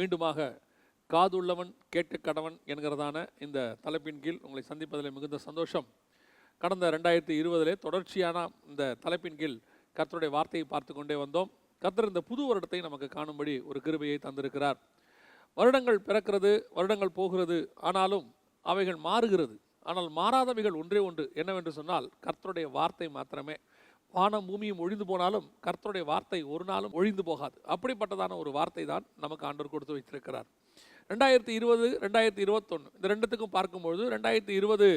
மீண்டுமாக காதுள்ளவன் கேட்க கடவன் என்கிறதான இந்த தலைப்பின் கீழ் உங்களை சந்திப்பதில் மிகுந்த சந்தோஷம். கடந்த ரெண்டாயிரத்தி இருபதிலே தொடர்ச்சியான இந்த தலைப்பின் கீழ் கர்த்தருடைய வார்த்தையை பார்த்து கொண்டே வந்தோம். கர்த்தர் இந்த புது வருடத்தை நமக்கு காணும்படி ஒரு கிருபையை தந்திருக்கிறார். வருடங்கள் பிறக்கிறது வருடங்கள் போகிறது ஆனாலும் அவைகள் மாறுகிறது. ஆனால் மாறாதவைகள் ஒன்றே ஒன்று என்னவென்று சொன்னால் கர்த்தருடைய வார்த்தை மாத்திரமே. வானம் பூமியும் ஒழிந்து போனாலும் கர்த்தருடைய வார்த்தை ஒரு நாளும் ஒழிந்து போகாது. அப்படிப்பட்டதான ஒரு வார்த்தை தான் நமக்கு ஆண்டவர் கொடுத்து வைத்திருக்கிறார். ரெண்டாயிரத்தி இருபது ரெண்டாயிரத்தி இருபத்தொன்று இந்த ரெண்டுத்துக்கும் பார்க்கும்பொழுது ரெண்டாயிரத்தி இருபது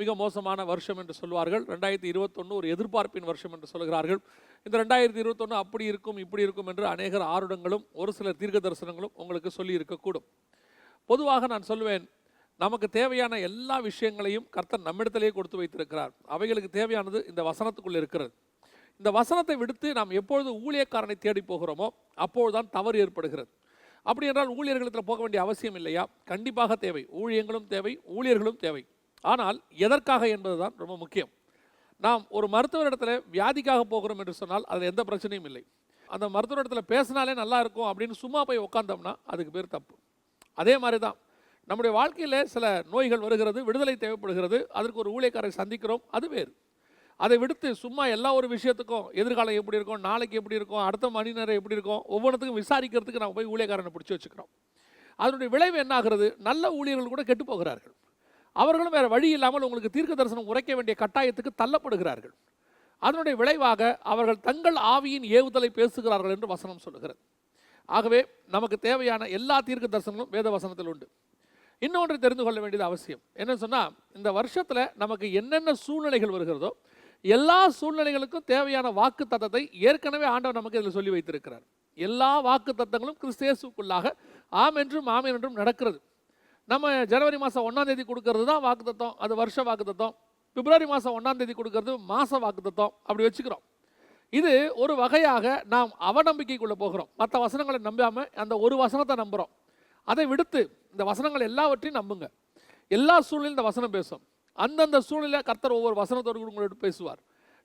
மிக மோசமான வருஷம் என்று சொல்வார்கள். ரெண்டாயிரத்தி இருபத்தொன்று ஒரு எதிர்பார்ப்பின் வருஷம் என்று சொல்கிறார்கள். இந்த ரெண்டாயிரத்தி இருபத்தொன்று அப்படி இருக்கும் இப்படி இருக்கும் என்று அநேகர் ஆருடங்களும் ஒரு சில தீர்க்க தரிசனங்களும் உங்களுக்கு சொல்லி இருக்கக்கூடும். பொதுவாக நான் சொல்லுவேன் நமக்கு தேவையான எல்லா விஷயங்களையும் கர்த்தர் நம்மிடத்திலேயே கொடுத்து வைத்திருக்கிறார். அவைகளுக்கு தேவையானது இந்த வசனத்துக்குள்ளே இருக்கிறது. இந்த வசனத்தை விடுத்து நாம் எப்பொழுது ஊழியக்காரனை தேடி போகிறோமோ அப்பொழுதுதான் தவறு ஏற்படுகிறது. அப்படி என்றால் ஊழியர்களிடத்தில் போக வேண்டிய அவசியம் இல்லையா? கண்டிப்பாக தேவை. ஊழியங்களும் தேவை ஊழியர்களும் தேவை. ஆனால் எதற்காக என்பதுதான் ரொம்ப முக்கியம். நாம் ஒரு மருத்துவர் இடத்துல வியாதிக்காக போகிறோம் என்று சொன்னால் அதில் எந்த பிரச்சனையும் இல்லை. அந்த மருத்துவர் இடத்துல பேசினாலே நல்லா இருக்கும் அப்படின்னு சும்மா போய் உட்காந்தோம்னா அதுக்கு பேர் தப்பு. அதே மாதிரி தான் நம்முடைய வாழ்க்கையில் சில நோய்கள் வருகிறது விடுதலை தேவைப்படுகிறது அதற்கு ஒரு ஊழியக்காரரை சந்திக்கிறோம் அது வேறு. அதை விடுத்து சும்மா எல்லா ஒரு விஷயத்துக்கும் எதிர்காலம் எப்படி இருக்கும் நாளைக்கு எப்படி இருக்கும் அடுத்த மணி நேரம் எப்படி இருக்கும் ஒவ்வொன்றுத்துக்கும் விசாரிக்கிறதுக்கு நம்ம போய் ஊழியக்காரனை பிடிச்சி வச்சுக்கிறோம். அதனுடைய விளைவு என்ன ஆகிறது? நல்ல ஊழியர்கள் கூட கெட்டு போகிறார்கள். அவர்களும் வேறு வழி இல்லாமல் உங்களுக்கு தீர்க்க தரிசனம் உரைக்க வேண்டிய கட்டாயத்துக்கு தள்ளப்படுகிறார்கள். அதனுடைய விளைவாக அவர்கள் தங்கள் ஆவியின் ஏவுதலை பேசுகிறார்கள் என்று வசனம் சொல்லுகிறது. ஆகவே நமக்கு தேவையான எல்லா தீர்க்க தரிசனங்களும் வேத வசனத்தில் உண்டு. இன்னொன்று தெரிந்து கொள்ள வேண்டியது அவசியம். என்னன்னு சொன்னால் இந்த வருஷத்தில் நமக்கு என்னென்ன சூழ்நிலைகள் வருகிறதோ எல்லா சூழ்நிலைகளுக்கும் தேவையான வாக்கு தத்தத்தை ஏற்கனவே ஆண்டவர் நமக்கு இதில் சொல்லி வைத்திருக்கிறார். எல்லா வாக்கு தத்தங்களும் கிறிஸ்தேசுக்குள்ளாக ஆம் என்றும் ஆம் என்றும் நடக்கிறது. நம்ம ஜனவரி மாதம் ஒன்றாம் தேதி கொடுக்கறது தான் வாக்கு தத்தம் அது வருஷ வாக்கு தத்தம் பிப்ரவரி மாதம் ஒன்றாம் தேதி கொடுக்கறது மாத வாக்கு தத்தம் அப்படி வச்சுக்கிறோம். இது ஒரு வகையாக நாம் அவநம்பிக்கைக்குள்ளே போகிறோம். மற்ற வசனங்களை நம்பாமல் அந்த ஒரு வசனத்தை நம்புகிறோம் அதை விடுத்து இந்த வசனங்கள் எல்லாவற்றையும் நம்புங்க. எல்லா சூழ்நிலையும் இந்த வசனம் பேசும். அந்தந்த சூழ்நிலை கர்த்தர் ஒவ்வொரு வசனத்தோடு கூட உங்களோட பேசுவார்.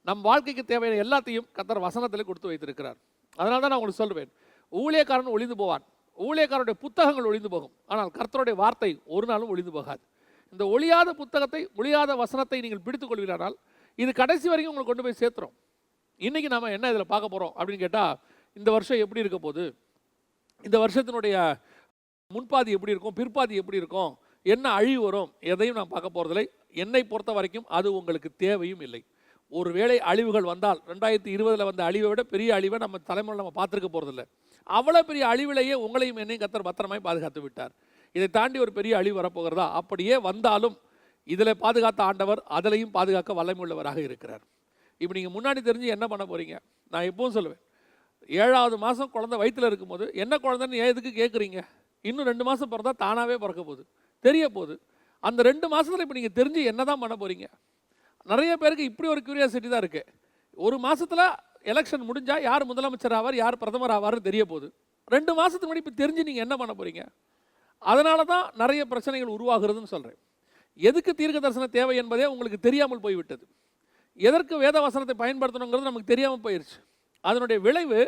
நம் வாழ்க்கைக்கு தேவையான எல்லாத்தையும் கர்த்தர் வசனத்தில் கொடுத்து வைத்திருக்கிறார். அதனால தான் நான் உங்களுக்கு சொல்வேன். ஊழியக்காரன் ஒளிந்து போவான். ஊழியக்காரனுடைய புத்தகங்கள் ஒளிந்து போகும். ஆனால் கர்த்தருடைய வார்த்தை ஒரு நாளும் ஒளிந்து போகாது. இந்த ஒளியாத புத்தகத்தை ஒளியாத வசனத்தை நீங்கள் பிடித்துக் கொள்வீரானால் இது கடைசி வரைக்கும் உங்களை கொண்டு போய் சேர்த்துரும். இன்றைக்கி நம்ம என்ன இதில் பார்க்க போகிறோம் அப்படின்னு கேட்டால் இந்த வருஷம் எப்படி இருக்க போகுது? இந்த வருஷத்தினுடைய முன்பாதி எப்படி இருக்கும்? பிற்பாதி எப்படி இருக்கும்? என்ன அழிவு வரும்? எதையும் நான் பார்க்க போகிறதில்லை என்னை பொறுத்த வரைக்கும் அது உங்களுக்கு தேவையும் இல்லை. ஒருவேளை அழிவுகள் வந்தால் ரெண்டாயிரத்தி இருபதில் வந்த அழிவை விட பெரிய அழிவை நம்ம தலைமுறை நம்ம பார்த்துருக்க போகிறதில்ல அவ்வளோ பெரிய அழிவிலேயே உங்களையும் என்னையும் கத்தர் பத்திரமாய் பாதுகாத்து விட்டார். இதை தாண்டி ஒரு பெரிய அழிவு வரப்போகிறதா? அப்படியே வந்தாலும் இதில் பாதுகாத்த ஆண்டவர் அதிலையும் பாதுகாக்க வல்லமையுள்ளவராக இருக்கிறார். இப்போ நீங்கள் முன்னாடி தெரிஞ்சு என்ன பண்ண போகிறீங்க நான் எப்பவும் சொல்லுவேன். ஏழாவது மாதம் குழந்தை வயிற்றில் இருக்கும்போது என்ன குழந்தைன்னு ஏன் எதுக்கு கேட்குறீங்க இன்னும் ரெண்டு மாதம் பிறந்தா தானாகவே பிறக்க போகுது. தெரிய போகுது. அந்த ரெண்டு மாதத்தில் இப்போ நீங்கள் தெரிஞ்சு என்ன தான் பண்ண போகிறீங்க நிறைய பேருக்கு இப்படி ஒரு க்யூரியாசிட்டி தான் இருக்குது ஒரு மாதத்தில் எலெக்ஷன் முடிஞ்சால் யார் முதலமைச்சர் ஆவார் யார் பிரதமர் ஆவார்னு தெரிய போகுது. ரெண்டு மாதத்துக்கு முன்னாடி இப்போ தெரிஞ்சு நீங்கள் என்ன பண்ண போகிறீங்க அதனால தான் நிறைய பிரச்சனைகள் உருவாகிறதுன்னு சொல்கிறேன் எதுக்கு தீர்க்க தரிசன தேவை என்பதே உங்களுக்கு தெரியாமல் போய்விட்டது. எதற்கு வேத வசனத்தை பயன்படுத்தணுங்கிறது நமக்கு தெரியாமல் போயிடுச்சு அதனுடைய விளைவு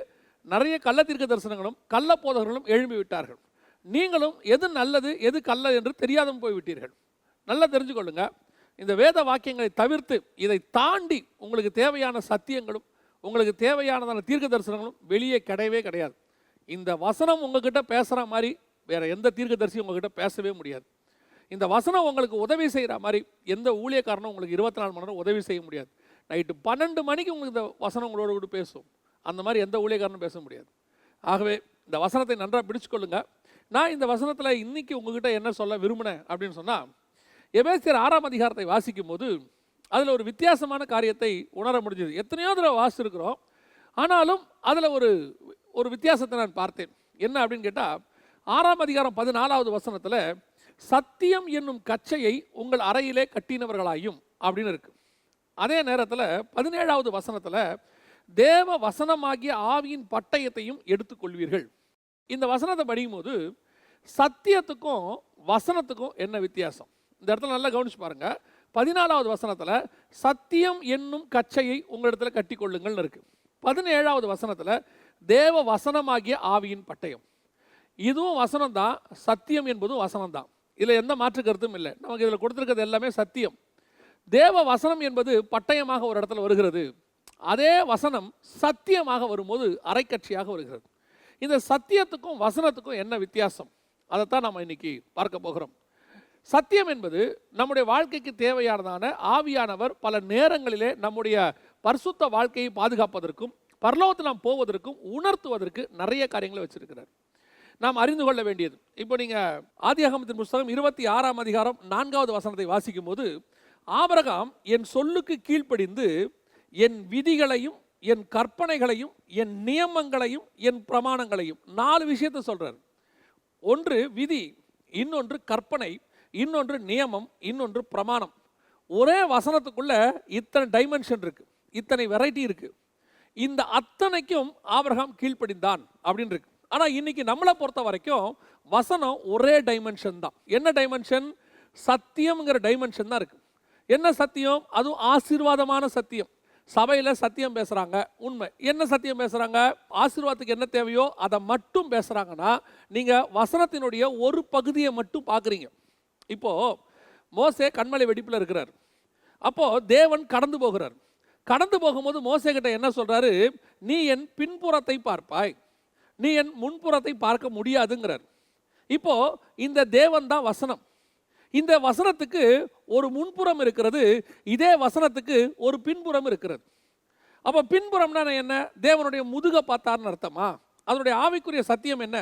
நிறைய கள்ள தீர்க்க தரிசனங்களும் கள்ள போதகர்களும் எழும்பி விட்டார்கள் நீங்களும் எது நல்லது எது கள்ள என்று தெரியாமல் போய்விட்டீர்கள். நல்லா தெரிஞ்சுக்கொள்ளுங்க. இந்த வேத வாக்கியங்களை தவிர்த்து இதை தாண்டி உங்களுக்கு தேவையான சத்தியங்களும் உங்களுக்கு தேவையானதான தீர்க்க தரிசனங்களும் வெளியே கிடையவே கிடையாது. இந்த வசனம் உங்ககிட்ட பேசுகிற மாதிரி வேற எந்த தீர்க்கதரிசியும் உங்ககிட்ட பேசவே முடியாது. இந்த வசனம் உங்களுக்கு உதவி செய்கிற மாதிரி எந்த ஊழியக்காரனும் உங்களுக்கு இருபத்தி நாலு மணி நேரம் உதவி செய்ய முடியாது. நைட்டு பன்னெண்டு மணிக்கு உங்களுக்கு இந்த வசனம் உங்களோட கூட பேசும். அந்த மாதிரி எந்த ஊழியக்காரனும் பேச முடியாது. ஆகவே இந்த வசனத்தை நன்றாக பிடிச்சுக்கொள்ளுங்க. நான் இந்த வசனத்தில் இன்றைக்கி உங்ககிட்ட என்ன சொல்ல விரும்பினேன் அப்படின்னு சொன்னால் எபேசியர் ஆறாம் அதிகாரத்தை வாசிக்கும் போது அதில் ஒரு வித்தியாசமான காரியத்தை உணர முடிஞ்சது. எத்தனையோ தடவை வாசிச்சிருக்கிறோம். ஆனாலும் அதில் ஒரு ஒரு வித்தியாசத்தை நான் பார்த்தேன். என்ன அப்படின்னு கேட்டால் ஆறாம் அதிகாரம் பதினாலாவது வசனத்தில் சத்தியம் என்னும் கச்சையை உங்கள் அறையிலே கட்டினவர்களாயும் அப்படின்னு இருக்கு. அதே நேரத்தில் பதினேழாவது வசனத்தில் தேவ வசனமாகிய ஆவியின் பட்டயத்தையும் எடுத்துக்கொள்வீர்கள். இந்த வசனத்தை படிக்கும்போது சத்தியத்துக்கும் வசனத்துக்கும் என்ன வித்தியாசம்? இந்த இடத்துல நல்லா கவனிச்சு பாருங்க. பதினாலாவது வசனத்தில் சத்தியம் என்னும் கச்சையை உங்களிடத்துல கட்டிக்கொள்ளுங்கள்னு இருக்கு. பதினேழாவது வசனத்தில் தேவ வசனமாகிய ஆவியின் பட்டயம். இதுவும் வசனம் தான் சத்தியம் என்பதும் வசனம் தான் இதில் எந்த மாற்று கருத்தும் இல்லை. நமக்கு இதில் கொடுத்துருக்கிறது எல்லாமே சத்தியம். தேவ வசனம் என்பது பட்டயமாக ஒரு இடத்துல வருகிறது. அதே வசனம் சத்தியமாக வரும்போது அரைக்கட்சியாக வருகிறது. இந்த சத்தியத்துக்கும் வசனத்துக்கும் என்ன வித்தியாசம்? அதைத்தான் நம்ம இன்னைக்கு பார்க்க போகிறோம். சத்தியம் என்பது நம்முடைய வாழ்க்கைக்கு தேவையானதான ஆவியானவர் பல நேரங்களிலே நம்முடைய பரிசுத்த வாழ்க்கையை பாதுகாப்பதற்கும் பரலோகத்தில் நாம் போவதற்கும் உணர்த்துவதற்கு நிறைய காரியங்களை வச்சிருக்கிறார். நாம் அறிந்து கொள்ள வேண்டியது. இப்போ நீங்கள் ஆதியாகமத்தின் புஸ்தகம் இருபத்தி ஆறாம் அதிகாரம் நான்காவது வசனத்தை வாசிக்கும் போது ஆபரகாம் என் சொல்லுக்கு கீழ்ப்படிந்து என் விதிகளையும் என் கற்பனைகளையும் என் நியமங்களையும் என் பிரமாணங்களையும் நாலு விஷயத்தை சொல்கிறார் ஒன்று விதி இன்னொன்று கற்பனை. இன்னொன்று நியமம் இன்னொன்று பிரமாணம். ஒரே வசனத்துக்குள்ளே இத்தனை டைமென்ஷன் இருக்குது இத்தனை வெரைட்டி இருக்குது இந்த அத்தனைக்கும் ஆபிரகாம் கீழ்ப்படிந்தான் அப்படின்னு இருக்கு. ஆனால் இன்னைக்கு நம்மளை பொறுத்த வரைக்கும் வசனம் ஒரே டைமென்ஷன் தான். என்ன டைமென்ஷன் சத்தியம்ங்கிற டைமென்ஷன் தான் இருக்குது என்ன சத்தியம்? அதுவும் ஆசீர்வாதமான சத்தியம். சபையில் சத்தியம் பேசுகிறாங்க உண்மை. என்ன சத்தியம் பேசுகிறாங்க ஆசீர்வாதத்துக்கு என்ன தேவையோ அதை மட்டும் பேசுகிறாங்கன்னா நீங்கள் வசனத்தினுடைய ஒரு பகுதியை மட்டும் பார்க்குறீங்க. இப்போது மோசே கண்மலை வெடிப்பில் இருக்கிறார். அப்போது தேவன் கடந்து போகிறார். கடந்து போகும்போது மோசே கிட்ட என்ன சொல்கிறாரு நீ என் பின்புறத்தை பார்ப்பாய். நீ என் முன்புறத்தை பார்க்க முடியாதுங்கிறார். இப்போ இந்த தேவன் தான் வசனம். இந்த வசனத்துக்கு ஒரு முன்புறம் இருக்கிறது இதே வசனத்துக்கு ஒரு பின்புறம் இருக்கிறது. அப்போ பின்புறம்னா என்ன? தேவனுடைய முதுக பார்த்தார்னு அர்த்தமா? அதனுடைய ஆவிக்குரிய சத்தியம் என்ன?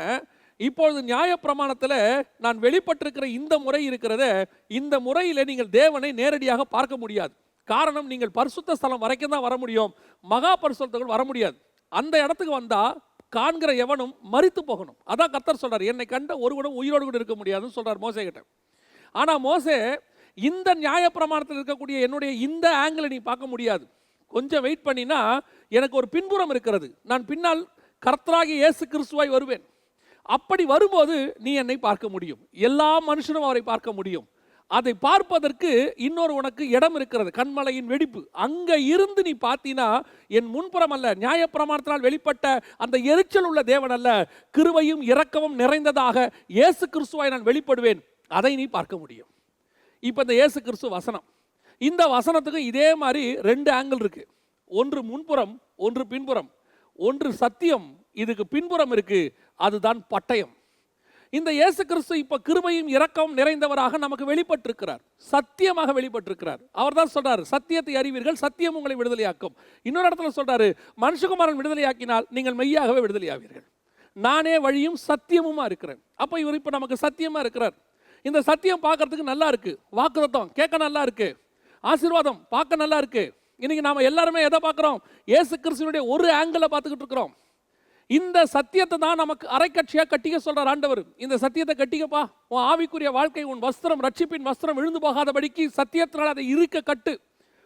இப்பொழுது நியாயப்பிரமாணத்தில் நான் வெளிப்பட்டிருக்கிற இந்த முறை இருக்கிறதே இந்த முறையில் நீங்கள் தேவனை நேரடியாக பார்க்க முடியாது. காரணம் நீங்கள் பரிசுத்த ஸ்தலம் வரைக்கும் தான் வர முடியும். மகா பரிசுத்தங்கள் வர முடியாது. அந்த இடத்துக்கு வந்தால் காண்கிற எவனும் மறித்து போகணும். அதான் கத்தர் சொல்றார். என்னை கண்ட ஒருவனும் உயிரோடு கூட இருக்க முடியாதுன்னு சொல்றார் மோசே கிட்ட. ஆனால் மோசே இந்த நியாயப்பிரமாணத்தில் இருக்கக்கூடிய என்னுடைய இந்த ஆங்கிளை நீ பார்க்க முடியாது. கொஞ்சம் வெயிட் பண்ணினா எனக்கு ஒரு பின்புறம் இருக்கிறது. நான் பின்னால் கர்த்தராகி இயேசு கிறிஸ்துவாய் வருவேன். அப்படி வரும்போது நீ என்னை பார்க்க முடியும். எல்லா மனுஷனும் அவரை பார்க்க முடியும். அதை பார்ப்பதற்கு இன்னொரு உனக்கு இடம் இருக்கிறது கண்மலையின் வெடிப்பு. அங்கே இருந்து நீ பார்த்தீனா என் முன்புறம் அல்ல நியாயப்பிரமாணத்தினால் வெளிப்பட்ட அந்த எரிச்சல் உள்ள தேவன் அல்ல கிருவையும் இரக்கமும் நிறைந்ததாக இயேசு கிறிஸ்துவாய் நான் வெளிப்படுவேன். அதை நீ பார்க்க முடியும். இப்போ இந்த இயேசு கிறிஸ்து வசனம். இந்த வசனத்துக்கு இதே மாதிரி ரெண்டு ஆங்கிள் இருக்கு. ஒன்று முன்புறம் ஒன்று பின்புறம். ஒன்று சத்தியம் இதுக்கு பின்புறம் இருக்கு. அதுதான் பட்டயம். இந்த இயேசு கிறிஸ்து இப்ப கிருபையும் இரக்கம் நிறைந்தவராக நமக்கு வெளிப்பட்டிருக்கிறார். சத்தியமாக வெளிப்பட்டிருக்கிறார். அவர் தான் சொல்றாரு சத்தியத்தை அறிவீர்கள் சத்தியம் உங்களை விடுதலையாக்கும். இன்னொரு இடத்துல சொல்றாரு மனுஷகுமாரன் விடுதலையாக்கினால் நீங்கள் மெய்யாகவே விடுதலையாவீர்கள். நானே வழியும் சத்தியமுமா இருக்கிறேன். அப்போ இவர் இப்போ நமக்கு சத்தியமா இருக்கிறார். இந்த சத்தியம் பார்க்கறதுக்கு நல்லா இருக்கு. வாக்குதத்தம் கேட்க நல்லா இருக்கு. ஆசீர்வாதம் பார்க்க நல்லா இருக்கு. இன்னைக்கு நாம எல்லாருமே எதை பார்க்குறோம்? ஏசு கிறிஸ்துவனுடைய ஒரு ஆங்கிளை பார்த்துக்கிட்டு இருக்கிறோம். இந்த சத்தியத்தை தான் நமக்கு அரைக்கட்சியாக கட்டிக்க சொல்கிறார் ஆண்டவர். இந்த சத்தியத்தை கட்டிக்கப்பா. உன் ஆவிக்குரிய வாழ்க்கை உன் வஸ்திரம் ரட்சிப்பின் வஸ்திரம் விழுந்து போகாதபடிக்கு சத்தியத்தினால் அதை இருக்க கட்டு.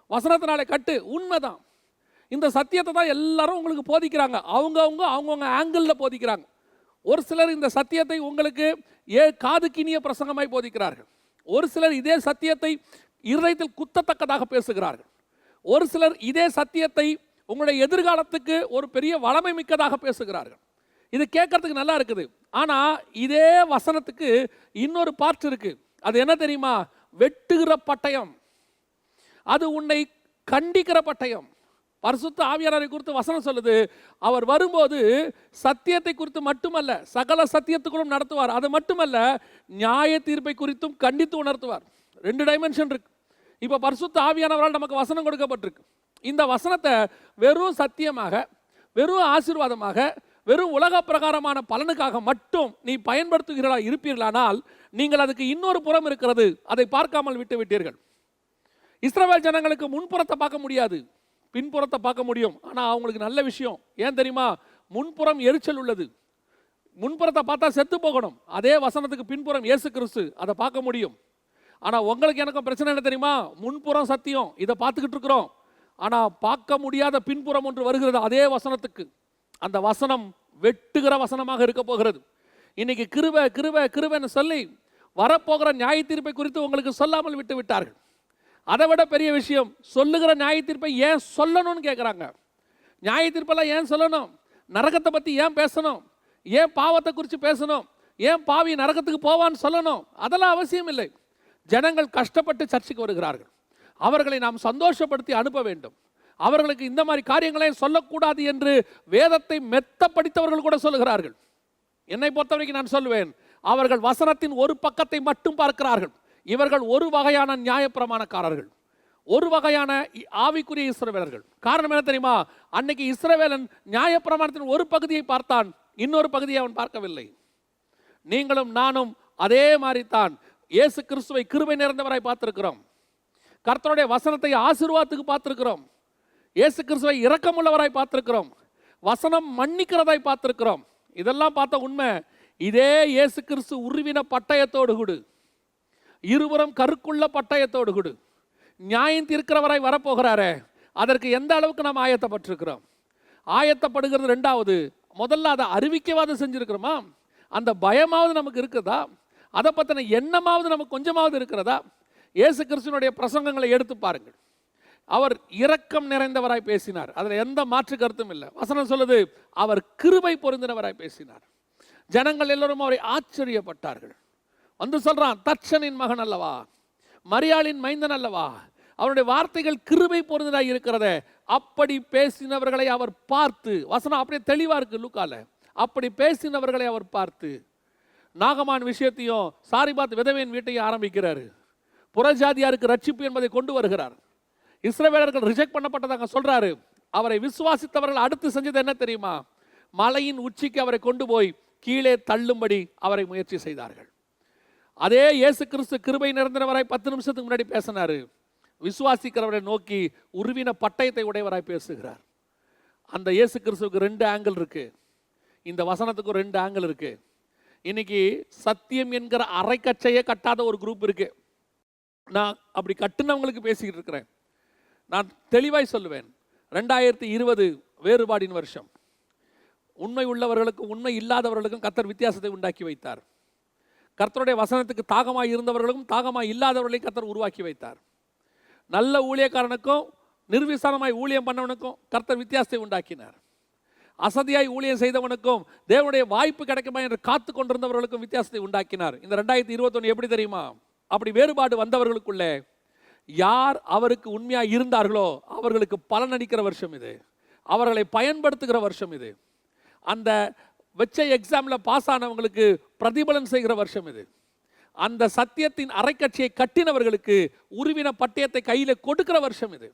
வசனத்தினாலே கட்டு. உண்மைதான். இந்த சத்தியத்தை தான் எல்லாரும் உங்களுக்கு போதிக்கிறாங்க. அவங்கவுங்க அவங்கவுங்க ஆங்கிளில் போதிக்கிறாங்க. ஒரு சிலர் இந்த சத்தியத்தை உங்களுக்கு ஏ காதுக்கினிய பிரசங்கமாய் போதிக்கிறார்கள். ஒரு சிலர் இதே சத்தியத்தை இருதயத்தில் குத்தத்தக்கதாக பேசுகிறார்கள். ஒரு சிலர் இதே சத்தியத்தை உங்களுடைய எதிர்காலத்துக்கு ஒரு பெரிய வளமை மிக்கதாக பேசுகிறார்கள். இது கேட்கறதுக்கு நல்லா இருக்குது. ஆனா இதே வசனத்துக்கு இன்னொரு பார்ட் இருக்கு. அது என்ன தெரியுமா? வெட்டுகிற பட்டயம். அது உன்னை கண்டிக்கிற பட்டயம். பரிசுத்த ஆவியானவரை குறித்து வசனம் சொல்லுது. அவர் வரும்போது சத்தியத்தை குறித்து மட்டுமல்ல சகல சத்தியத்துக்குள்ளும் நடத்துவார். அது மட்டுமல்ல நியாய தீர்ப்பை குறித்தும் கண்டித்து உணர்த்துவார். ரெண்டு டைமென்ஷன் இருக்கு. இப்போ பரிசுத்த ஆவியானவரால் நமக்கு வசனம் கொடுக்கப்பட்டிருக்கு. இந்த வசனத்தை வெறும் சத்தியமாக வெறும் ஆசீர்வாதமாக வெறும் உலக பிரகாரமான பலனுக்காக மட்டும் நீ பயன்படுத்துகிறா இருப்பீர்களானால் நீங்கள் அதுக்கு இன்னொரு புறம் இருக்கிறது. அதை பார்க்காமல் விட்டு விட்டீர்கள். இஸ்ரவேல் ஜனங்களுக்கு முன்புறத்தை பார்க்க முடியாது. பின்புறத்தை பார்க்க முடியும். ஆனால் அவங்களுக்கு நல்ல விஷயம். ஏன் தெரியுமா? முன்புறம் எரிச்சல் உள்ளது. முன்புறத்தை பார்த்தா செத்து போகணும். அதே வசனத்துக்கு பின்புறம் இயேசு கிறிஸ்து. அதை பார்க்க முடியும். ஆனால் உங்களுக்கு எனக்கும் பிரச்சனை என்ன தெரியுமா? முன்புறம் சத்தியம். இதை பார்த்துக்கிட்டு இருக்கிறோம். ஆனால் பார்க்க முடியாத பின்புறம் ஒன்று வருகிறது அதே வசனத்துக்கு. அந்த வசனம் வெட்டுகிற வசனமாக இருக்க போகிறது. இன்னைக்கு கிருவ கிருவ கிருவன்னு சொல்லி வரப்போகிற நியாய தீர்ப்பை குறித்து உங்களுக்கு சொல்லாமல் விட்டு விட்டார்கள். அதை விட பெரிய விஷயம் சொல்லுகிற நியாய தீர்ப்பை ஏன் சொல்லணும்னு கேட்குறாங்க நியாய தீர்ப்பெல்லாம் ஏன் சொல்லணும்? நரகத்தை பற்றி ஏன் பேசணும்? ஏன் பாவத்தை குறித்து பேசணும்? ஏன் பாவி நரகத்துக்கு போவான்னு சொல்லணும்? அதெல்லாம் அவசியம் இல்லை. ஜனங்கள் கஷ்டப்பட்டு சர்ச்சுக்கு வருகிறார்கள். அவர்களை நாம் சந்தோஷப்படுத்தி அனுப்ப வேண்டும். அவர்களுக்கு இந்த மாதிரி காரியங்களை சொல்லக்கூடாது என்று வேதத்தை மெத்த படித்தவர்கள் கூட சொல்லுகிறார்கள். என்னை பொறுத்தவரைக்கும் நான் சொல்லுவேன் அவர்கள் வசனத்தின் ஒரு பக்கத்தை மட்டும் பார்க்கிறார்கள். இவர்கள் ஒரு வகையான நியாயப்பிரமாணக்காரர்கள். ஒரு வகையான இ- ஆவிக்குரிய இஸ்ரவேலர்கள். காரணம் என்ன தெரியுமா? அன்னைக்கு இஸ்ரவேலன் நியாயப்பிரமாணத்தின் ஒரு பகுதியை பார்த்தான் இன்னொரு பகுதியை அவன் பார்க்கவில்லை. நீங்களும் நானும் அதே மாதிரி தான் இயேசு கிறிஸ்துவை கிருபை நிறைந்தவராய் பார்த்திருக்கிறோம். கர்த்தருடைய வசனத்தை ஆசீர்வாதத்துக்கு பார்த்துருக்குறோம். இயேசு கிறிஸ்துவை இரக்கமுள்ளவராய் பார்த்துருக்குறோம். வசனம் மன்னிக்கிறதாய் பார்த்துருக்குறோம். இதெல்லாம் பார்த்த உண்மை இதே இயேசு கிறிஸ்து உருவின பட்டயத்தோடு குடு. இருபுறம் கருக்குள்ள பட்டயத்தோடு குடு. நியாயம் தீர்க்கிறவராய் வரப்போகிறாரே அதற்கு எந்த அளவுக்கு நாம் ஆயத்தப்பட்டிருக்கிறோம்? ஆயத்தப்படுகிறது ரெண்டாவது முதல்ல அதை அறிவிக்கவாது செஞ்சுருக்குறோமா? அந்த பயமாவது நமக்கு இருக்குதா? அதை பற்றின எண்ணமாவது நமக்கு கொஞ்சமாவது இருக்கிறதா? இயேசு கிறிஸ்துவனுடைய பிரசங்கங்களை எடுத்து பாருங்கள். அவர் இரக்கம் நிறைந்தவராய் பேசினார். அதில் எந்த மாற்று கருத்தும் இல்லை. வசனம் சொல்லுது அவர் கிருபை பொருந்தினவராய் பேசினார். ஜனங்கள் எல்லோரும் அவரை ஆச்சரியப்பட்டார்கள். வந்து சொல்கிறான் தட்சனின் மகன் அல்லவா? மரியாளின் மைந்தன் அல்லவா? அவருடைய வார்த்தைகள் கிருபை பொருந்ததாக இருக்கிறத அப்படி பேசினவர்களை அவர் பார்த்து வசனம் அப்படியே தெளிவாக இருக்கு லூக்கால. அப்படி பேசினவர்களை அவர் பார்த்து நாகமான் விஷயத்தையும் சாரி பார்த்து விதவையின் வீட்டையும் ஆரம்பிக்கிறாரு. புறஜாதியாருக்கு ரட்சிப்பு என்பதை கொண்டு வருகிறார். இஸ்ரவேலர்கள் ரிஜெக்ட் பண்ணப்பட்டதாக சொல்றாரு. அவரை விசுவாசித்தவர்கள் அடுத்து செஞ்சது என்ன தெரியுமா? மலையின் உச்சிக்கு அவரை கொண்டு போய் கீழே தள்ளும்படி அவரை முயற்சி செய்தார்கள். அதே இயேசு கிறிஸ்து கிருபை நிரந்தரவராய் பத்து நிமிஷத்துக்கு முன்னாடி பேசினாரு. விசுவாசிக்கிறவரை நோக்கி உருவின பட்டயத்தை உடையவராய் பேசுகிறார். அந்த இயேசு கிறிஸ்துவுக்கு ரெண்டு ஆங்கிள் இருக்கு. இந்த வசனத்துக்கு ரெண்டு ஆங்கிள் இருக்கு. இன்னைக்கு சத்தியம் என்கிற அரைக்கச்சையே கட்டாத ஒரு குரூப் இருக்குது நான் அப்படி கட்டுனவங்களுக்கு பேசிக்கிட்டு இருக்கிறேன். நான் தெளிவாய் சொல்லுவேன். ரெண்டாயிரத்தி இருபது வேறுபாடின் வருஷம். உண்மை உள்ளவர்களுக்கும் உண்மை இல்லாதவர்களுக்கும் கத்தர் வித்தியாசத்தை உண்டாக்கி வைத்தார். கர்த்தருடைய வசனத்துக்கு தாகமாய் இருந்தவர்களுக்கும் தாகமாக இல்லாதவர்களையும் கர்த்தர் உருவாக்கி வைத்தார். நல்ல ஊழியக்காரனுக்கும் நிர்விசாரமாய் ஊழியம் பண்ணவனுக்கும் கர்த்தர் வித்தியாசத்தை உண்டாக்கினார். அசதியாய் ஊழியம் செய்தவனுக்கும் தேவனுடைய வாய்ப்பு கிடைக்குமா என்று காத்து கொண்டிருந்தவர்களுக்கும் வித்தியாசத்தை உண்டாக்கினார். இந்த ரெண்டாயிரத்தி இருபத்தொன்று எப்படி தெரியுமா? அப்படி வேறுபாடு வந்தவர்களுக்குள்ளே யார் அவருக்கு உண்மையாக இருந்தார்களோ அவர்களுக்கு பலனளிக்கிற வருஷம் இது. அவர்களை பயன்படுத்துகிற வருஷம் இது. அந்த வச்ச எக்ஸாமில் பாஸ் ஆனவங்களுக்கு பிரதிபலன் செய்கிற வருஷம் இது. அந்த சத்தியத்தின் அரைக்கட்சியை கட்டினவர்களுக்கு உருவின பட்டயத்தை கையில கொடுக்கிற வருஷம் இது.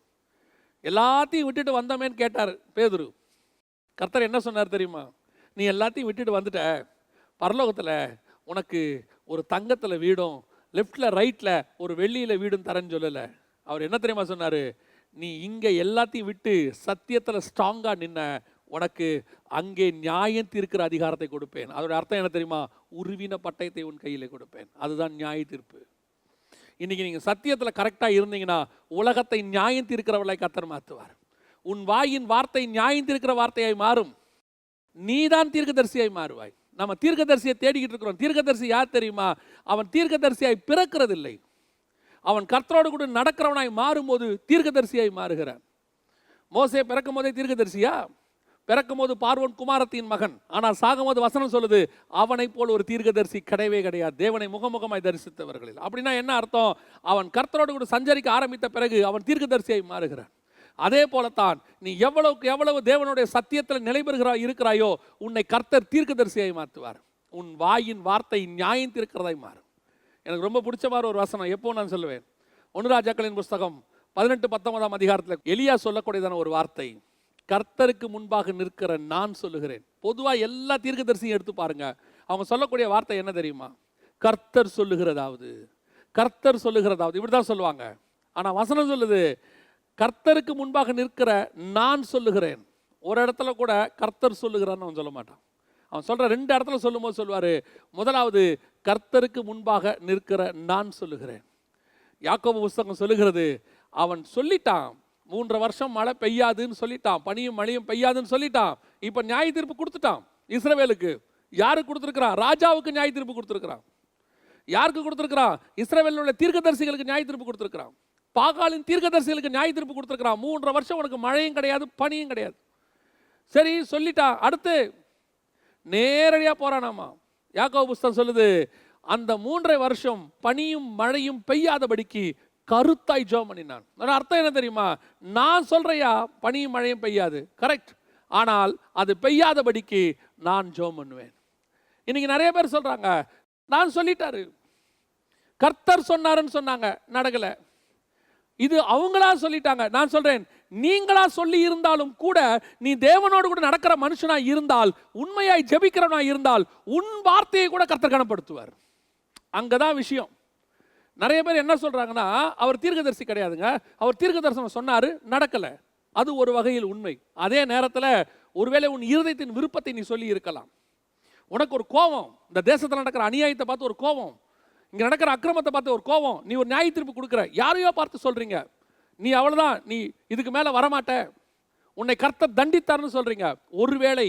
எல்லாத்தையும் விட்டுட்டு வந்தோமேன்னு கேட்டார் பேதுரு. கர்த்தர் என்ன சொன்னார் தெரியுமா? நீ எல்லாத்தையும் விட்டுட்டு வந்துட்ட. பரலோகத்தில் உனக்கு ஒரு தங்கத்தில் வீடும் லெஃப்டில் ரைட்டில் ஒரு வெள்ளியில் வீடும் தரேன்னு சொல்லலை. அவர் என்ன தெரியுமா சொன்னார்? நீ இங்கே எல்லாத்தையும் விட்டு சத்தியத்தில் ஸ்ட்ராங்காக நின்ன உனக்கு அங்கே நியாயம் தீர்க்கிற அதிகாரத்தை கொடுப்பேன். அதோட அர்த்தம் என்ன தெரியுமா? உருவின பட்டயத்தை உன் கையில் கொடுப்பேன். அதுதான் நியாய தீர்ப்பு. இன்னைக்கு நீங்கள் சத்தியத்தில் கரெக்டாக இருந்தீங்கன்னா உலகத்தை நியாயம் தீர்க்கிறவளை கத்தர் மாற்றுவார் உன் வாயின் வார்த்தை நியாயம் தீர்க்கிற வார்த்தையாய் மாறும். நீதான் தீர்க்கதரிசியாய் மாறுவாய். நம்ம தீர்க்கதரிசியை தேடிக்கிட்டு இருக்கிறோம். தீர்க்கதரிசி யார் தெரியுமா? அவன் தீர்க்கதரிசியாய் பிறக்கிறதில்லை. அவன் கர்த்தரோடு கூட நடக்கிறவனாய் மாறும்போது தீர்க்கதரிசியாய் மாறுகிறான் மோசே பிறக்கும் போதே தீர்க்கதரிசியா? பிறக்கும் போது பார்வன் குமாரத்தின் மகன். ஆனால் சாகும்போது வசனம் சொல்லுது அவனைப் போல் ஒரு தீர்க்கதரிசி கிடையவே கிடையாது. தேவனை முகமுகமாய் தரிசித்தவர்களில். அப்படின்னா என்ன அர்த்தம்? அவன் கர்த்தரோடு கூட சஞ்சரிக்க ஆரம்பித்த பிறகு அவன் தீர்க்கதரிசியாய் மாறுகிறான். அதே போலத்தான் நீ எவ்வளவுக்கு எவ்வளவு தேவனுடைய சத்தியத்தில் நிலைபெறுகிறாய் இருக்கிறாயோ உன்னை கர்த்தர் தீர்க்கதரிசியாய் மாற்றுவார். உன் வாயின் வார்த்தை நியாயம் தீர்க்கிறதாய் மாறும். எனக்கு ரொம்ப பிடிச்ச மாதிரி ஒரு வசனம் எப்போ நான் சொல்லுவேன்? ஒன்று ராஜாக்களின் புஸ்தகம் பதினெட்டு பத்தொன்பதாம் அதிகாரத்தில் எளியா சொல்லக்கூடியதான ஒரு வார்த்தை. கர்த்தருக்கு முன்பாக நிற்கிற நான் சொல்லுகிறேன். பொதுவாக எல்லா தீர்க்கதரிசியும் எடுத்து பாருங்க. அவங்க சொல்லக்கூடிய வார்த்தை என்ன தெரியுமா? கர்த்தர் சொல்லுகிறதாவது. கர்த்தர் சொல்லுகிறதாவது. இப்படி தான் சொல்லுவாங்க. ஆனால் வசனம் சொல்லுது கர்த்தருக்கு முன்பாக நிற்கிற நான் சொல்லுகிறேன். ஒரு இடத்துல கூட கர்த்தர் சொல்லுகிறான்னு அவன் சொல்ல மாட்டான். அவன் சொல்ற ரெண்டு இடத்துல சொல்லும்போது சொல்லுவார் முதலாவது கர்த்தருக்கு முன்பாக நிற்கிற நான் சொல்லுகிறேன். யாக்கோபு புஸ்தகம் சொல்லுகிறது அவன் சொல்லிட்டான் மூன்று வருஷம் மழை பெய்யாதுன்னு சொல்லிட்டான் பனியும் மழையும் பெய்யாதுன்னு சொல்லிட்டான் இப்போ நியாய தீர்ப்பு கொடுத்துட்டான் இஸ்ரவேலுக்கு. யாருக்கு கொடுத்துருக்குறான் ராஜாவுக்கு நியாய தீர்ப்பு கொடுத்துருக்குறான். யாருக்கு கொடுத்துருக்குறான்? இஸ்ரவேலில் உள்ள தீர்க்கதரிசிகளுக்கு நியாய தீர்ப்பு கொடுத்துருக்குறான். பாகாலின் தீர்க்கதரிசிகளுக்கு நியாய தீர்ப்பு கொடுத்துருக்கிறான் மூன்றரை வருஷம் உனக்கு மழையும் கிடையாது பனியும் கிடையாது. சரி சொல்லிட்டான் அடுத்து நேரடியாக போகிறானாமா யாக்கோ புஸ்தகம் சொல்லுது அந்த மூன்றரை வருஷம் பனியும் மழையும் பெய்யாதபடிக்கு கருத்தாய் ஜெபம் பண்ணினான். அர்த்தம் என்ன தெரியுமா? நான் சொல்றையா பனியும் மழையும் பெய்யாது. கரெக்ட் ஆனால் அது பெய்யாதபடிக்கு நான் ஜெபம் பண்ணுவேன். இன்னைக்கு நிறைய பேர் சொல்கிறாங்க நான் சொல்லிட்டாரு. கர்த்தர் சொன்னாருன்னு சொன்னாங்க நடக்கலை. இது அவங்களா சொல்லிட்டாங்க. நான் சொல்றேன் நீங்களா சொல்லி இருந்தாலும் கூட நீ தேவனோடு கூட நடக்கிற மனுஷனா இருந்தால் உண்மையாய் ஜபிக்கிறவனா இருந்தால் உன் வார்த்தையை கூட கர்த்தர் கனப்படுத்துவார். அங்கதான் விஷயம். நிறைய பேர் என்ன சொல்றாங்கன்னா அவர் தீர்க்கதரிசி கிடையாதுங்க. அவர் தீர்க்க தரிசனம் சொன்னாரு நடக்கல. அது ஒரு வகையில் உண்மை. அதே நேரத்தில் ஒருவேளை உன் இருதயத்தின் விருப்பத்தை நீ சொல்லி இருக்கலாம். உனக்கு ஒரு கோபம். இந்த தேசத்தில் நடக்கிற அநியாயத்தை பார்த்து ஒரு கோபம். இங்க நடக்கிற அக்கிரமத்தை பார்த்து ஒரு கோவம் நீ ஒரு நியாய தீர்ப்பு கொடுக்குற. யாரையோ பார்த்து சொல்றீங்க. நீ அவ்வளவுதான் நீ இதுக்கு மேல வரமாட்ட. உன்னை கர்த்தர் தண்டித்தார்னு சொல்றீங்க. ஒருவேளை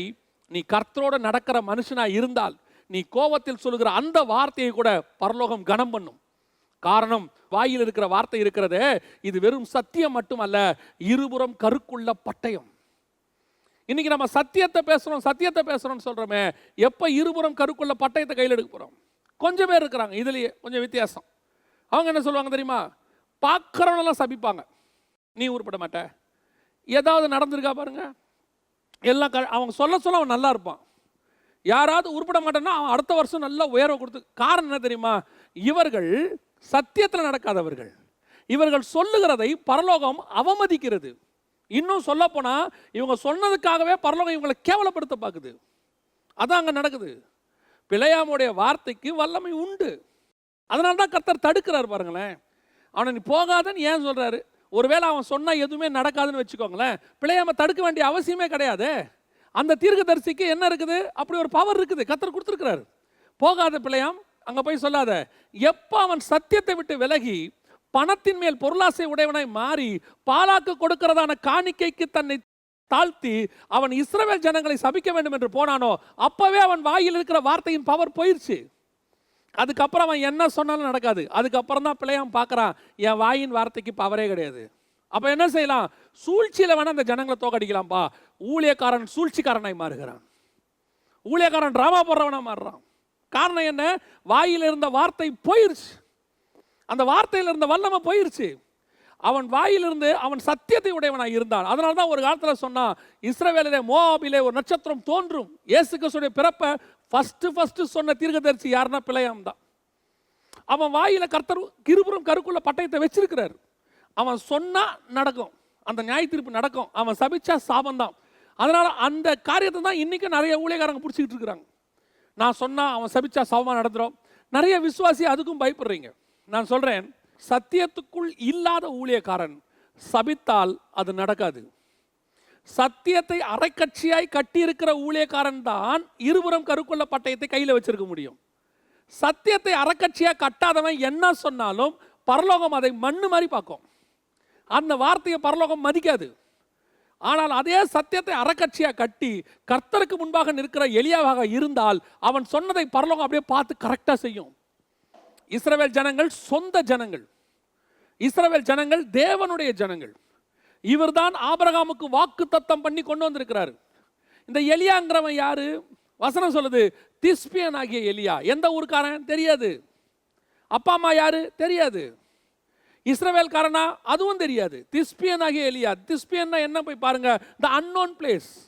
நீ கர்த்தரோட நடக்கிற மனுஷனா இருந்தால் நீ கோபத்தில் சொல்லுகிற அந்த வார்த்தையை கூட பரலோகம் கனம் பண்ணும். காரணம் வாயில் இருக்கிற வார்த்தை இருக்கிறது இது வெறும் சத்தியம் மட்டுமல்ல இருபுறம் கருக்குள்ள பட்டயம். இன்னைக்கு நம்ம சத்தியத்தை பேசுறோம் சத்தியத்தை பேசுறோம்னு சொல்றோமே எப்ப இருபுறம் கருக்குள்ள பட்டயத்தை கையில் எடுக்க போறோம்? கொஞ்சம் பேர் இருக்கிறாங்க. இதுலேயே கொஞ்சம் வித்தியாசம். அவங்க என்ன சொல்லுவாங்க தெரியுமா? பார்க்குறவனெல்லாம் சபிப்பாங்க. நீ உருப்பட மாட்ட. ஏதாவது நடந்திருக்கா பாருங்க. எல்லாம் க அவங்க சொல்ல சொல்ல அவன் நல்லா இருப்பான். யாராவது உருப்பட மாட்டேன்னா அவன் அடுத்த வருஷம் நல்லா உயர்வை கொடுத்து காரணம் என்ன தெரியுமா? இவர்கள் சத்தியத்தில் நடக்காதவர்கள். இவர்கள் சொல்லுகிறதை பரலோகம் அவமதிக்கிறது. இன்னும் சொல்ல போனால் இவங்க சொன்னதுக்காகவே பரலோகம் இவங்களை கேவலப்படுத்த பார்க்குது. அதான் அங்கே நடக்குது. பிழையாமுடைய வார்த்தைக்கு வல்லமை உண்டு. அதனால தான் கர்த்தர் தடுக்கிறார் பாருங்களேன். அவனை நீ போகாதன்னு ஏன் சொல்கிறாரு ஒருவேளை அவன் சொன்னால் எதுவுமே நடக்காதுன்னு வச்சுக்கோங்களேன். பிழையாம தடுக்க வேண்டிய அவசியமே கிடையாது. அந்த தீர்க்கதரிசிக்கு என்ன இருக்குது? அப்படி ஒரு பவர் இருக்குது. கர்த்தர் கொடுத்துருக்கிறாரு. போகாத பிழையாம் அங்கே போய் சொல்லாத. எப்போ அவன் சத்தியத்தை விட்டு விலகி பணத்தின் மேல் பொருளாசை உடையவனாய் மாறி பாலாக்கு கொடுக்கிறதான காணிக்கைக்கு தன்னை தாழ்த்தி அவன் இஸ்ரவேல் ஜனங்களை சபிக்க வேண்டும் என்று போனானோ அப்பவே அவன் வாயில் இருக்கிற வார்த்தையின் பவர் போயிடுச்சு அதுக்கப்புறம் அவன் என்ன சொன்னாலும் நடக்காது. அதுக்கப்புறம் தான் பிள்ளையான் பார்க்குறான். என் வாயின் வார்த்தைக்கு பவரே கிடையாது. அப்போ என்ன செய்யலாம்? சூழ்ச்சியில் வேணால் அந்த ஜனங்களை தோக்கடிக்கலாம்ப்பா ஊழியக்காரன் சூழ்ச்சிக்காரனாய் மாறுகிறான். ஊழியக்காரன் டிராமா போடுறவனாக மாறுறான். காரணம் என்ன? வாயில் இருந்த வார்த்தை போயிருச்சு. அந்த வார்த்தையில் இருந்த வல்லமை போயிருச்சு. அவன் வாயிலிருந்து அவன் சத்தியத்தை உடையவனாக இருந்தான். அதனால தான் ஒரு காலத்தில் சொன்னான் இஸ்ரவேலிலே மோவாபிலே ஒரு நட்சத்திரம் தோன்றும். இயேசு கிறிஸ்துடைய பிறப்பை ஃபஸ்ட்டு ஃபஸ்ட்டு சொன்ன தீர்க்கதரிசி யாருன்னா பிழையம் தான். அவன் வாயில் கர்த்தர் கிருபுரம் கருக்குள்ள பட்டயத்தை வச்சிருக்கிறார். அவன் சொன்னால் நடக்கும். அந்த நியாய தீர்ப்பு நடக்கும். அவன் சபிச்சா சாபந்தான் அதனால் அந்த காரியத்தை தான் இன்றைக்கும் நிறைய ஊழியக்காரங்க பிடிச்சிக்கிட்டு இருக்கிறாங்க. நான் சொன்னால் அவன் சபிச்சா சாபமாக நடந்துடும் நிறைய விசுவாசி அதுக்கும் பயப்படுறீங்க. நான் சொல்கிறேன் சத்தியத்துக்குள் இல்லாத ஊழியக்காரன் சபித்தால் அது நடக்காது. சத்தியத்தை அரைக்கட்சியாய் கட்டியிருக்கிற ஊழியக்காரன் தான் இருபுறம் கருக்குள்ள பட்டயத்தை கையில் வச்சிருக்க முடியும். சத்தியத்தை அறக்கட்சியாக கட்டாதவன் என்ன சொன்னாலும் பரலோகம் அதை மண்ணு மாதிரி பார்க்கும். அந்த வார்த்தையை பரலோகம் மதிக்காது. ஆனால் அதே சத்தியத்தை அறக்கட்சியாக கட்டி கர்த்தருக்கு முன்பாக நிற்கிற எளியாவாக இருந்தால் அவன் சொன்னதை பரலோகம் அப்படியே பார்த்து கரெக்டாக செய்யும். இஸ்ரவேல் ஜனங்கள் சொந்த ஜனங்கள். இஸ்ரவேல் ஜனங்கள் தேவனுடைய ஜனங்கள். இவர்தான் ஆபரகாமுக்கு வாக்கு தத்தம் பண்ணி கொண்டு வந்திருக்கிறாரு. இந்த எலியாங்கிறவன் யாரு? வசனம் சொல்லுது திஸ்பியன் ஆகிய எலியா. எந்த ஊருக்காரன்? தெரியாது. அப்பா அம்மா யாரு? தெரியாது. இஸ்ரவேல்காரனா? அதுவும் தெரியாது. திஸ்பியன் ஆகிய எலியா. திஸ்பியன்னா என்ன? போய் பாருங்க த அன்னோன் பிளேஸ்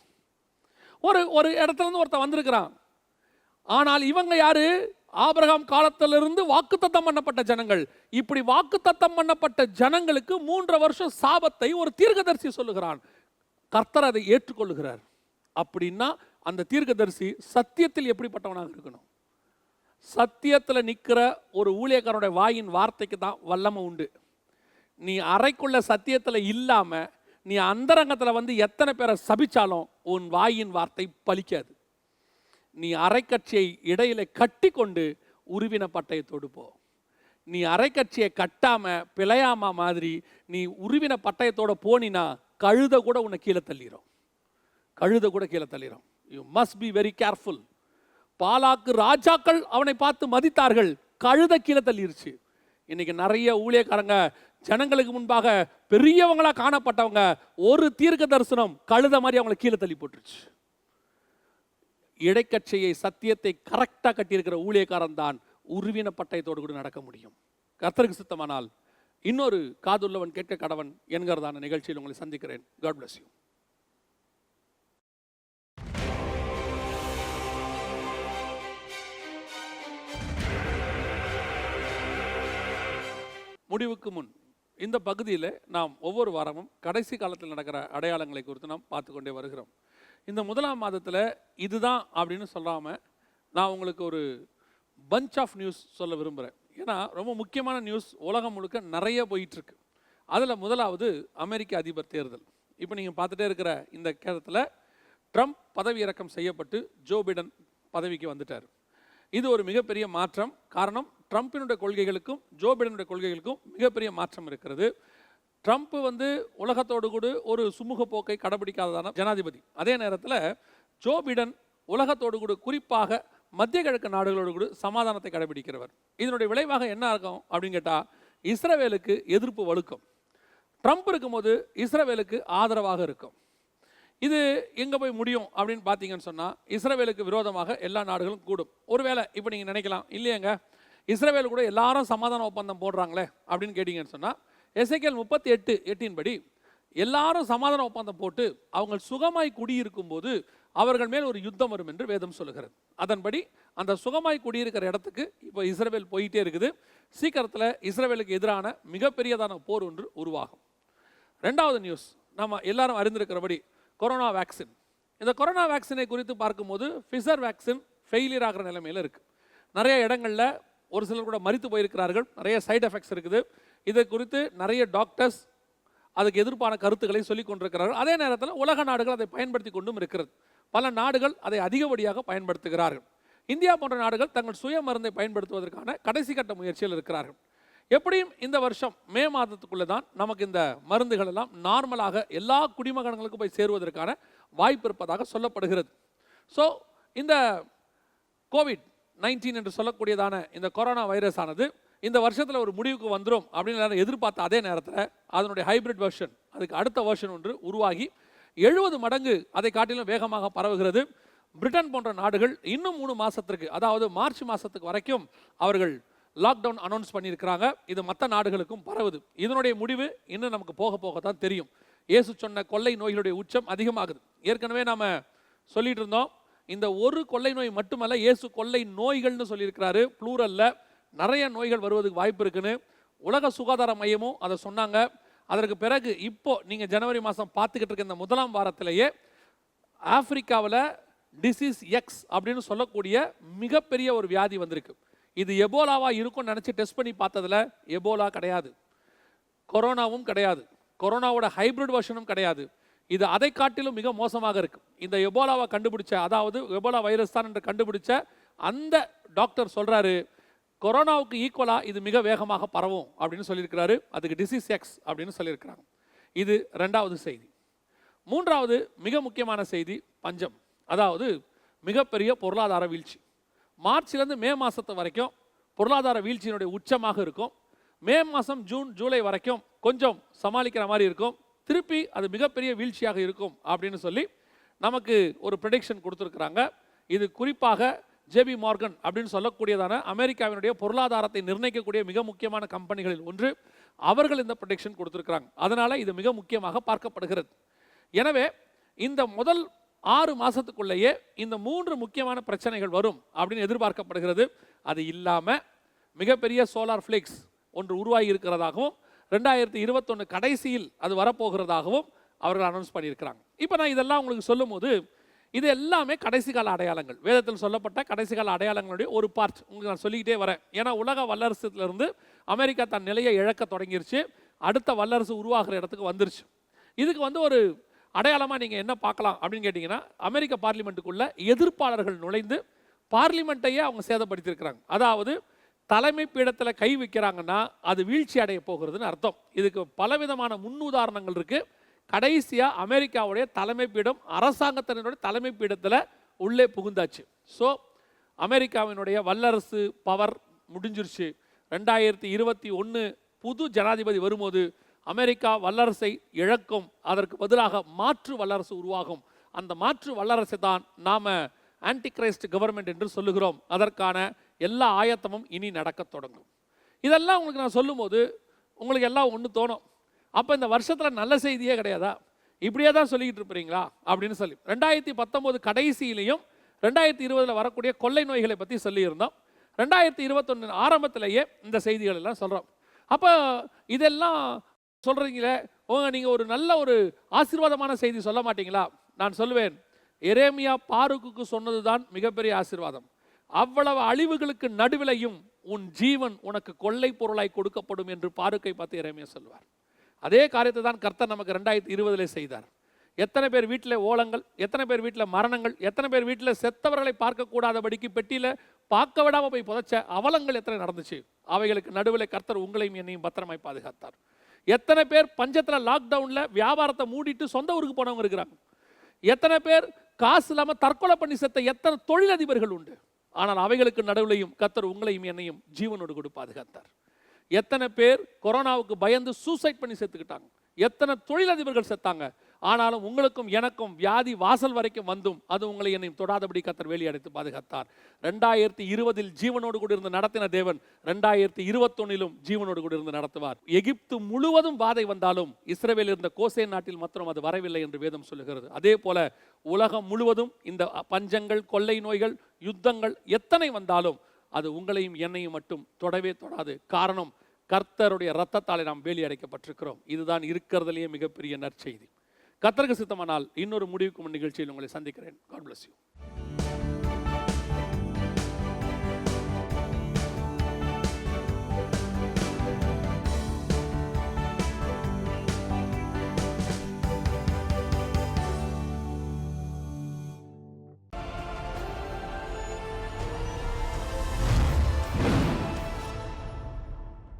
ஒரு ஒரு இடத்துல இருந்து ஒருத்தன் வந்திருக்கிறான். ஆனால் இவங்க யாரு? ஆபிரகாம் காலத்திலிருந்து வாக்குத்தத்தம் பண்ணப்பட்ட ஜனங்கள். இப்படி வாக்குத்தத்தம் பண்ணப்பட்ட ஜனங்களுக்கு மூன்று வருஷம் சாபத்தை ஒரு தீர்க்கதரிசி சொல்லுகிறான். கர்த்தர் அதை ஏற்றுக்கொள்ளுகிறார் அப்படின்னா அந்த தீர்க்கதரிசி சத்தியத்தில் எப்படிப்பட்டவனாக இருக்கணும்? சத்தியத்தில் நிற்கிற ஒரு ஊழியக்காரனுடைய வாயின் வார்த்தைக்கு தான் வல்லமை உண்டு. நீ அறைக்குள்ள சத்தியத்தில் இல்லாமல் நீ அந்தரங்கத்தில் வந்து எத்தனை பேரை சபிச்சாலும் உன் வாயின் வார்த்தை பலிக்காது. நீ அரைக்கட்சியை இடையில கட்டி கொண்டு உருவின பட்டயத்தோடு போ நீ அரைக்கட்சியை கட்டாம பிழையாம மாதிரி நீ உருவின பட்டயத்தோட போனினா கழுத கூட உன்னை கீழே தள்ளிடும் கழுத கூட கீழே தள்ளிடும் you must be very careful பாலாக்கு ராஜாக்கள் அவனை பார்த்து மதித்தார்கள். கழுத கீழே தள்ளிருச்சு. இன்னைக்கு நிறைய ஊழியக்காரங்க ஜனங்களுக்கு முன்பாக பெரியவங்களா காணப்பட்டவங்க ஒரு தீர்க்க தரிசனம் கழுத மாதிரி அவங்களை கீழே தள்ளி போட்டுருச்சு. இடைக்கட்சியை சத்தியத்தை கரெக்டாக கட்டியிருக்கிற ஊழியக்காரன் தான் உருவின பட்டயத்தோடு கூட நடக்க முடியும். கர்த்தருக்கு சித்தமானால் இன்னொரு காதுள்ளவன் கேட்க கடவன் என்கிறதான நிகழ்ச்சியில் உங்களை சந்திக்கிறேன். காட் பிளஸ் யூ முடிவுக்கு முன் இந்த பகுதியில் நாம் ஒவ்வொரு வாரமும் கடைசி காலத்தில் நடக்கிற அடையாளங்களை குறித்து நாம் பார்த்து கொண்டே வருகிறோம். இந்த முதலாம் மாதத்தில் இதுதான் அப்படின்னு சொல்லாமல் நான் உங்களுக்கு ஒரு பஞ்ச் ஆஃப் நியூஸ் சொல்ல விரும்புகிறேன் ஏன்னா ரொம்ப முக்கியமான நியூஸ் உலகம் முழுக்க நிறைய போயிட்டுருக்கு. அதில் முதலாவது அமெரிக்க அதிபர் தேர்தல். இப்போ நீங்கள் பார்த்துட்டே இருக்கிற இந்த கேரத்தில் ட்ரம்ப் பதவி இறக்கம் செய்யப்பட்டு ஜோ பிடன் பதவிக்கு வந்துட்டார். இது ஒரு மிகப்பெரிய மாற்றம். காரணம் ட்ரம்ப்பினுடைய கொள்கைகளுக்கும் ஜோ பிடனுடைய கொள்கைகளுக்கும் மிகப்பெரிய மாற்றம் இருக்கிறது. ட்ரம்ப் வந்து உலகத்தோடு கூட ஒரு சுமூக போக்கை கடைபிடிக்காததான ஜனாதிபதி. அதே நேரத்தில் ஜோ பிடன் உலகத்தோடு கூட குறிப்பாக மத்திய கிழக்கு நாடுகளோடு கூட சமாதானத்தை கடைபிடிக்கிறவர். இதனுடைய விளைவாக என்ன இருக்கும் அப்படின்னு கேட்டால் இஸ்ரேவேலுக்கு எதிர்ப்பு வலுக்கும் ட்ரம்ப் இருக்கும்போது இஸ்ரேவேலுக்கு ஆதரவாக இருக்கும். இது எங்கே போய் முடியும் அப்படின்னு பார்த்தீங்கன்னு சொன்னால் இஸ்ரவேலுக்கு விரோதமாக எல்லா நாடுகளும் கூடும். ஒருவேளை இப்போ நீங்கள் நினைக்கலாம் இல்லையேங்க இஸ்ரேவேல் கூட எல்லாரும் சமாதான ஒப்பந்தம் போடுறாங்களே அப்படின்னு கேட்டிங்கன்னு சொன்னால் எசைக்கல் முப்பத்தி எட்டு எட்டின் படி எல்லாரும் சமாதான ஒப்பந்தம் போட்டு அவங்க சுகமாய் குடியிருக்கும் போது அவர்கள் மேல் ஒரு யுத்தம் வரும் என்று வேதம் சொல்லுகிறது. அதன்படி அந்த சுகமாய் குடியிருக்கிற இடத்துக்கு இப்போ இஸ்ரவேல் போயிட்டே இருக்குது. சீக்கிரத்தில் இஸ்ரவேலுக்கு எதிரான மிகப்பெரியதான போர் ஒன்று உருவாகும். ரெண்டாவது நியூஸ் நம்ம எல்லாரும் அறிந்திருக்கிறபடி கொரோனா வேக்சின் இந்த கொரோனா வேக்சினை குறித்து பார்க்கும்போது ஃபிசர் வேக்சின் ஃபெயிலியர் ஆகிற நிலைமையில் இருக்குது நிறைய இடங்களில் ஒரு சிலர் கூட மறித்து போயிருக்கிறார்கள். நிறைய சைட் எஃபெக்ட்ஸ் இருக்குது. இதை குறித்து நிறைய டாக்டர்ஸ் அதுக்கு எதிர்ப்பான கருத்துக்களை சொல்லிக் கொண்டிருக்கிறார்கள். அதே நேரத்தில் உலக நாடுகள் அதை பயன்படுத்தி கொண்டும் இருக்கிறது. பல நாடுகள் அதை அதிகப்படியாக பயன்படுத்துகிறார்கள். இந்தியா போன்ற நாடுகள் தங்கள் சுய மருந்தை பயன்படுத்துவதற்கான கடைசி கட்ட முயற்சியில் இருக்கிறார்கள். எப்படியும் இந்த வருஷம் மே மாதத்துக்குள்ளே தான் நமக்கு இந்த மருந்துகள் எல்லாம் நார்மலாக எல்லா குடிமகன்களுக்கும் போய் சேருவதற்கான வாய்ப்பு இருப்பதாக சொல்லப்படுகிறது. ஸோ இந்த கோவிட் நைன்டீன் என்று சொல்லக்கூடியதான இந்த கொரோனா வைரஸ் ஆனது இந்த வருஷத்தில் ஒரு முடிவுக்கு வந்துடும் அப்படின்னு எதிர்பார்த்த அதே நேரத்தில் அதனுடைய ஹைபிரிட் வெர்ஷன் அதுக்கு அடுத்த வெர்ஷன் ஒன்று உருவாகி எழுபது மடங்கு அதை காட்டிலும் வேகமாக பரவுகிறது. பிரிட்டன் போன்ற நாடுகள் இன்னும் மூணு மாதத்திற்கு அதாவது மார்ச் மாதத்துக்கு வரைக்கும் அவர்கள் லாக்டவுன் அனௌன்ஸ் பண்ணியிருக்கிறாங்க. இது மற்ற நாடுகளுக்கும் பரவுது. இதனுடைய முடிவு இன்னும் நமக்கு போக போக தான் தெரியும். இயேசு சொன்ன கொள்ளை நோய்களுடைய உச்சம் அதிகமாகுது. ஏற்கனவே நாம் சொல்லிட்டு இருந்தோம். இந்த ஒரு கொள்ளை நோய் மட்டுமல்ல இயேசு கொள்ளை நோய்கள்னு சொல்லியிருக்கிறாரு ப்ளூரல்ல நிறைய நோய்கள் வருவதுக்கு வாய்ப்பு இருக்குன்னு உலக சுகாதார மையமும் அதை சொன்னாங்க. அதற்கு பிறகு இப்போ நீங்கள் ஜனவரி மாதம் பார்த்துக்கிட்டு இருக்க இந்த முதலாம் வாரத்திலேயே ஆப்பிரிக்காவில் டிசீஸ் எக்ஸ் அப்படின்னு சொல்லக்கூடிய மிகப்பெரிய ஒரு வியாதி வந்திருக்கு. இது எபோலாவாக இருக்கும்னு நினச்சி டெஸ்ட் பண்ணி பார்த்ததில் எபோலா கிடையாது. கொரோனாவும் கிடையாது. கொரோனாவோட ஹைபிரிட் வெர்ஷனும் கிடையாது. இது அதை காட்டிலும் மிக மோசமாக இருக்கும் இந்த எபோலாவை கண்டுபிடிச்ச அதாவது எபோலா வைரஸ் தான் என்று கண்டுபிடிச்ச அந்த டாக்டர் சொல்றாரு கொரோனாவுக்கு ஈக்குவலாக இது மிக வேகமாக பரவும் அப்படின்னு சொல்லியிருக்கிறாரு. அதுக்கு டிசீஸ் எக்ஸ் அப்படின்னு சொல்லியிருக்கிறாங்க. இது ரெண்டாவது செய்தி. மூன்றாவது மிக முக்கியமான செய்தி பஞ்சம். அதாவது மிகப்பெரிய பொருளாதார வீழ்ச்சி. மார்ச்லேருந்து மே மாதத்து வரைக்கும் பொருளாதார வீழ்ச்சியினுடைய உச்சமாக இருக்கும். மே மாதம் ஜூன் ஜூலை வரைக்கும் கொஞ்சம் சமாளிக்கிற மாதிரி இருக்கும். திருப்பி அது மிகப்பெரிய வீழ்ச்சியாக இருக்கும் அப்படின்னு சொல்லி நமக்கு ஒரு ப்ரெடிக்ஷன் கொடுத்துருக்குறாங்க. இது குறிப்பாக ஜேபி மார்கன் அப்படின்னு சொல்லக்கூடியதான அமெரிக்காவினுடைய பொருளாதாரத்தை நிர்ணயிக்கக்கூடிய மிக முக்கியமான கம்பெனிகளில் ஒன்று. அவர்கள் இந்த ப்ரொடெக்ஷன் கொடுத்துருக்குறாங்க. அதனால் இது மிக முக்கியமாக பார்க்கப்படுகிறது. எனவே இந்த முதல் ஆறு மாதத்துக்குள்ளேயே இந்த மூன்று முக்கியமான பிரச்சனைகள் வரும் அப்படின்னு எதிர்பார்க்கப்படுகிறது. அது இல்லாமல் மிகப்பெரிய சோலார் ஃப்ளேக்ஸ் ஒன்று உருவாகி இருக்கிறதாகவும் ரெண்டாயிரத்தி இருபத்தொன்று கடைசியில் அது வரப்போகிறதாகவும் அவர்கள் அனௌன்ஸ் பண்ணியிருக்கிறாங்க. இப்போ நான் இதெல்லாம் உங்களுக்கு சொல்லும்போது இது எல்லாமே கடைசி கால அடையாளங்கள். வேதத்தில் சொல்லப்பட்ட கடைசி கால அடையாளங்களுடைய ஒரு பார்ட் உங்களுக்கு நான் சொல்லிக்கிட்டே வரேன். ஏன்னா உலக வல்லரசுலேருந்து அமெரிக்கா தன் நிலையை இழக்க தொடங்கிருச்சு. அடுத்த வல்லரசு உருவாகிற இடத்துக்கு வந்துருச்சு. இதுக்கு வந்து ஒரு அடையாளமாக நீங்கள் என்ன பார்க்கலாம் அப்படின்னு கேட்டிங்கன்னா அமெரிக்க பார்லிமெண்ட்டுக்குள்ளே எதிர்ப்பாளர்கள் நுழைந்து பார்லிமெண்ட்டையே அவங்க சேதப்படுத்தியிருக்கிறாங்க. அதாவது தலைமை பீடத்தில் கை வைக்கிறாங்கன்னா அது வீழ்ச்சி அடைய போகிறதுன்னு அர்த்தம். இதுக்கு பலவிதமான முன்னுதாரணங்கள் இருக்குது கடைசியாக அமெரிக்காவுடைய தலைமை பீடம் அரசாங்கத்தினருடைய தலைமை பீடத்தில் உள்ளே புகுந்தாச்சு. ஸோ அமெரிக்காவினுடைய வல்லரசு பவர் முடிஞ்சிருச்சு. ரெண்டாயிரத்தி இருபத்தி ஒன்று புது ஜனாதிபதி வரும்போது அமெரிக்கா வல்லரசை இழக்கும் அதற்கு பதிலாக மாற்று வல்லரசு உருவாகும். அந்த மாற்று வல்லரசை தான் நாம் ஆன்டி கிரைஸ்ட் கவர்மெண்ட் என்று சொல்லுகிறோம். அதற்கான எல்லா ஆயத்தமும் இனி நடக்கத் தொடங்கும். இதெல்லாம் உங்களுக்கு நான் சொல்லும்போது உங்களுக்கு எல்லாம் ஒன்று தோணும். அப்போ இந்த வருஷத்தில் நல்ல செய்தியே கிடையாதா? இப்படியே தான் சொல்லிக்கிட்டு இருப்பீங்களா? அப்படின்னு சொல்லி. ரெண்டாயிரத்தி பத்தொம்போது கடைசியிலையும் ரெண்டாயிரத்தி இருபதில் வரக்கூடிய கொள்ளை நோய்களை பற்றி சொல்லியிருந்தோம். ரெண்டாயிரத்தி இருபத்தொன்னு ஆரம்பத்திலேயே இந்த செய்திகள் எல்லாம் சொல்கிறோம் அப்போ இதெல்லாம் சொல்கிறீங்களே உங்க நீங்கள் ஒரு நல்ல ஒரு ஆசீர்வாதமான செய்தி சொல்ல மாட்டீங்களா? நான் சொல்லுவேன் எரேமியா பாருக்குக்கு சொன்னது தான் மிகப்பெரிய ஆசீர்வாதம். அவ்வளவு அழிவுகளுக்கு நடுவிலையும் உன் ஜீவன் உனக்கு கொள்ளை பொருளாய் கொடுக்கப்படும் என்று பாருக்கை பார்த்து இறைமையை சொல்வார். அதே காரியத்தை தான் கர்த்தர் நமக்கு ரெண்டாயிரத்தி இருபதுல செய்தார். எத்தனை பேர் வீட்டில் ஓலங்கள் எத்தனை பேர் வீட்டில் மரணங்கள் எத்தனை பேர் வீட்டில் செத்தவர்களை பார்க்கக்கூடாதபடிக்கு பெட்டியில் பார்க்க விடாம போய் புதைச்ச அவலங்கள் எத்தனை நடந்துச்சு? அவைகளுக்கு நடுவில் கர்த்தர் உங்களையும் என்னையும் பத்திரமாய் பாதுகாத்தார். எத்தனை பேர் பஞ்சத்தில் லாக்டவுனில் வியாபாரத்தை மூடிட்டு சொந்த ஊருக்கு போனவங்க இருக்கிறாங்க. எத்தனை பேர் காசு இல்லாமல் தற்கொலை பண்ணி செத்த எத்தனை தொழிலதிபர்கள் உண்டு. ஆனால் அவைகளுக்கு நடுவுலையும் கர்த்தர் உங்களையும் என்னையும் ஜீவனோடு கொடு பாதுகாத்தார். எத்தனை பேர் கொரோனாவுக்கு பயந்து சூசைட் பண்ணி செத்துக்கிட்டாங்க. எத்தனை தொழிலதிபர்கள் செத்தாங்க. ஆனாலும் உங்களுக்கும் எனக்கும் வியாதி வாசல் வரைக்கும் வந்தும் அது உங்களை என்னையும் தொடாதபடி கத்தர் வேலி அடைத்து பாதுகாத்தார். ரெண்டாயிரத்தி இருபதில் ஜீவனோடு கூட இருந்து நடத்தின தேவன் ரெண்டாயிரத்தி இருபத்தொன்னிலும் ஜீவனோடு கூட இருந்து நடத்துவார். எகிப்து முழுவதும் பாதை வந்தாலும் இஸ்ரேவேல் இருந்த கோசே நாட்டில் மாத்திரம் அது வரவில்லை என்று வேதம் சொல்லுகிறது. அதே போல உலகம் முழுவதும் இந்த பஞ்சங்கள் கொள்ளை நோய்கள் யுத்தங்கள் எத்தனை வந்தாலும் அது உங்களையும் என்னையும் மட்டும் தொடவே தொடாது. காரணம் கர்த்தருடைய ரத்தத்தாலே நாம் வேலி அடைக்கப்பட்டிருக்கிறோம் இதுதான் இருக்கிறதுலேயே மிகப்பெரிய நற்செய்தி. கர்த்தருக்கு சித்தமானால் இன்னொரு முடிவுக்கும் நிகழ்ச்சியில் உங்களை சந்திக்கிறேன். God bless you